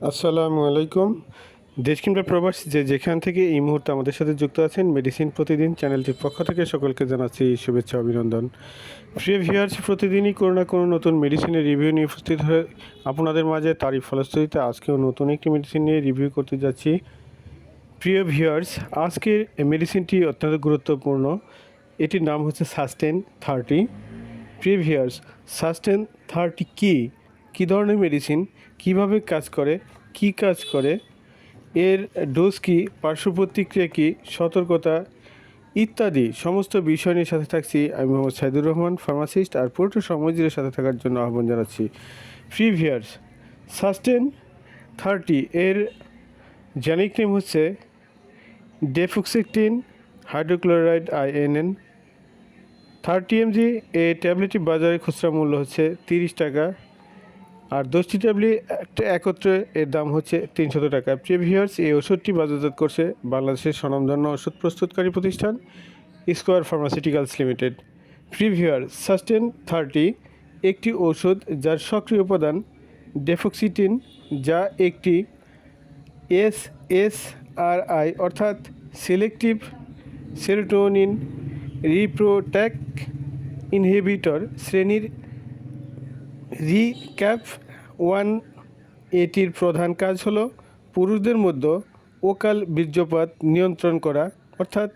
আসসালামু আলাইকুম। দেশ কিংবা প্রবাস যে যেখান থেকে এই মুহূর্তে আমাদের সাথে যুক্ত আছেন মেডিসিন প্রতিদিন চ্যানেলটির পক্ষ থেকে সকলকে জানাচ্ছি শুভেচ্ছা, অভিনন্দন। প্রিয় ভিউয়ার্স, প্রতিদিনই কোনো না কোনো নতুন মেডিসিনের রিভিউ নিয়ে উপস্থিত হয়ে আপনাদের মাঝে তারই ফলশ্রুতিতে আজকেও নতুন একটি মেডিসিন নিয়ে রিভিউ করতে যাচ্ছি। প্রিয় ভিউয়ার্স, আজকের মেডিসিনটি অত্যন্ত গুরুত্বপূর্ণ। এটির নাম হচ্ছে সাস্টেন থার্টি প্রিয় ভিউয়ার্স সাস্টেন থার্টি কী? কী ধরনের মেডিসিন কীভাবে কাজ করে, কি কাজ করে, এর ডোজ কী, পার্শ্ব প্রতিক্রিয়া কী, সতর্কতা ইত্যাদি সমস্ত বিষয় নিয়ে সাথে থাকছি আমি মোহাম্মদ সাইদুর রহমান ফার্মাসিস্ট আর পুরোটা সময় সাথে থাকার জন্য আহ্বান জানাচ্ছি। ফ্রি ভিয়ার্স সাস্টেন থার্টি এর জেনিক নেম হচ্ছে dapoxetine hydrochloride INN thirty mg এই ট্যাবলেটটি বাজারে খুচরা মূল্য হচ্ছে তিরিশ টাকা। আর দশটি ট্যাবলেট একটা একত্রে এর দাম হচ্ছে তিনশত টাকা। প্রিভিয়ার্স এই ওষুধটি বাজারজাত করছে বাংলাদেশের স্বনামধন্য ওষুধ প্রস্তুতকারী প্রতিষ্ঠান স্কোয়ার ফার্মাসিউটিক্যালস লিমিটেড। প্রিভিয়ার সাস্টেন থার্টি একটি ওষুধ যার সক্রিয় উপাদান ডেফক্সিটিন যা একটি এস এস আর আই অর্থাৎ সিলেক্টিভ সেরোটোনিন রিপ্রোট্যাক ইনহিবিটর শ্রেণির রিক্যাপ ওয়ান এটির প্রধান কাজ হলো পুরুষদের মধ্যে ওকাল বীর্যপাত নিয়ন্ত্রণ করা, অর্থাৎ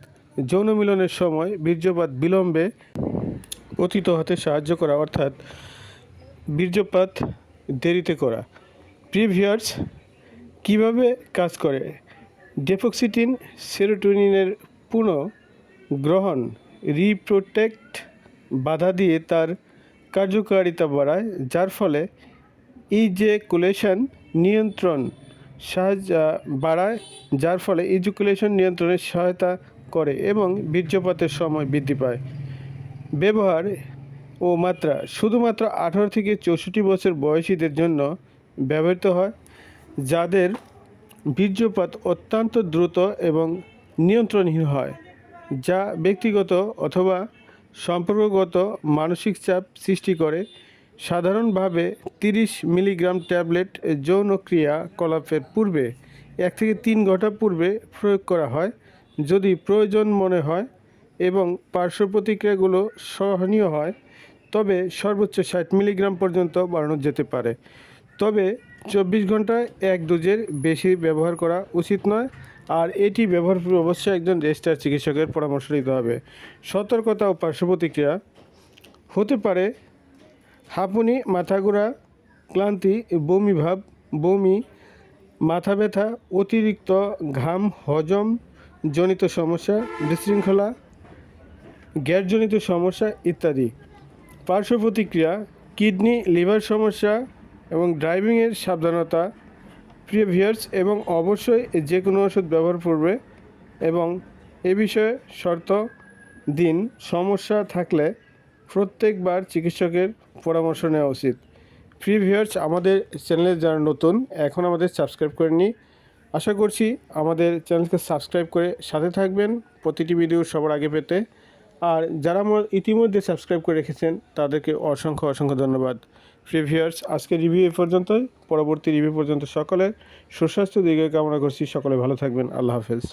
যৌন মিলনের সময় বীর্যপাত বিলম্বে অতীত হতে সাহায্য করা, অর্থাৎ বীর্যপাত দেরিতে করা। প্রিভিয়ার্স, কীভাবে কাজ করে? ডেফক্সিটিন সেরোটোনিনের পুনঃ গ্রহণ, রিপ্রোটেক্ট বাধা দিয়ে তার কার্যকারিতা বাড়ায়, যার ফলে ইজেকুলেশন নিয়ন্ত্রণ সাহায্য বাড়ায়, যার ফলে ইজুকুলেশন নিয়ন্ত্রণে সহায়তা করে এবং বীর্যপাতের সময় বৃদ্ধি পায়। ব্যবহার ও মাত্রা, শুধুমাত্র আঠারো থেকে চৌষট্টি বছর বয়সীদের জন্য ব্যবহৃত হয়, যাদের বীর্যপাত অত্যন্ত দ্রুত এবং নিয়ন্ত্রণহীন হয়, যা ব্যক্তিগত অথবা সম্পর্কগত মানসিক চাপ সৃষ্টি করে। সাধারণভাবে তিরিশ মিলিগ্রাম ট্যাবলেট যৌন ক্রিয়াকলাপের পূর্বে এক থেকে তিন ঘণ্টা পূর্বে প্রয়োগ করা হয় যদি প্রয়োজন মনে হয় এবং পার্শ্ব প্রতিক্রিয়াগুলো সহনীয় হয়, তবে সর্বোচ্চ ষাট মিলিগ্রাম পর্যন্ত বাড়ানো যেতে পারে। তবে চব্বিশ ঘন্টায় এক ডোজের বেশি ব্যবহার করা উচিত নয়। আর এটি ব্যবহার পূর্বে অবশ্যই একজন রেজিস্টার চিকিৎসকের পরামর্শ নিতে হবে। সতর্কতা ও পার্শ্ব প্রতিক্রিয়া হতে পারে হাঁপুনি মাথা ঘোরা ক্লান্তি বমি ভাব বমি, মাথা ব্যথা, অতিরিক্ত ঘাম, হজম জনিত সমস্যা, বিশৃঙ্খলা, গ্যাসজনিত সমস্যা ইত্যাদি। পার্শ্ব প্রতিক্রিয়া, কিডনি, লিভার সমস্যা এবং ড্রাইভিংয়ের সাবধানতা প্রিভিয়ার্স এবং অবশ্যই যে কোনো ওষুধ ব্যবহার করবে এবং এ বিষয়ে শর্ত দিন, সমস্যা থাকলে প্রত্যেকবার চিকিৎসকের পরামর্শ নেওয়া উচিত। ফ্রি ভিউয়ার্স আমাদের চ্যানেলে যারা নতুন, এখন আমাদের সাবস্ক্রাইব করে করেনি আশা করছি আমাদের চ্যানেলকে সাবস্ক্রাইব করে সাথে থাকবেন। প্রতিটি ভিডিও সবার আগে পেতে। আর যারা আমার ইতিমধ্যে সাবস্ক্রাইব করে রেখেছেন, তাদেরকে অসংখ্য অসংখ্য ধন্যবাদ। ফ্রি ভিউয়ার্স আজকে রিভিউ এ পর্যন্তই। পরবর্তী রিভিউ পর্যন্ত সকলের সুস্বাস্থ্য দিকে কামনা করছি। সকলে ভালো থাকবেন। আল্লাহ হাফেজ।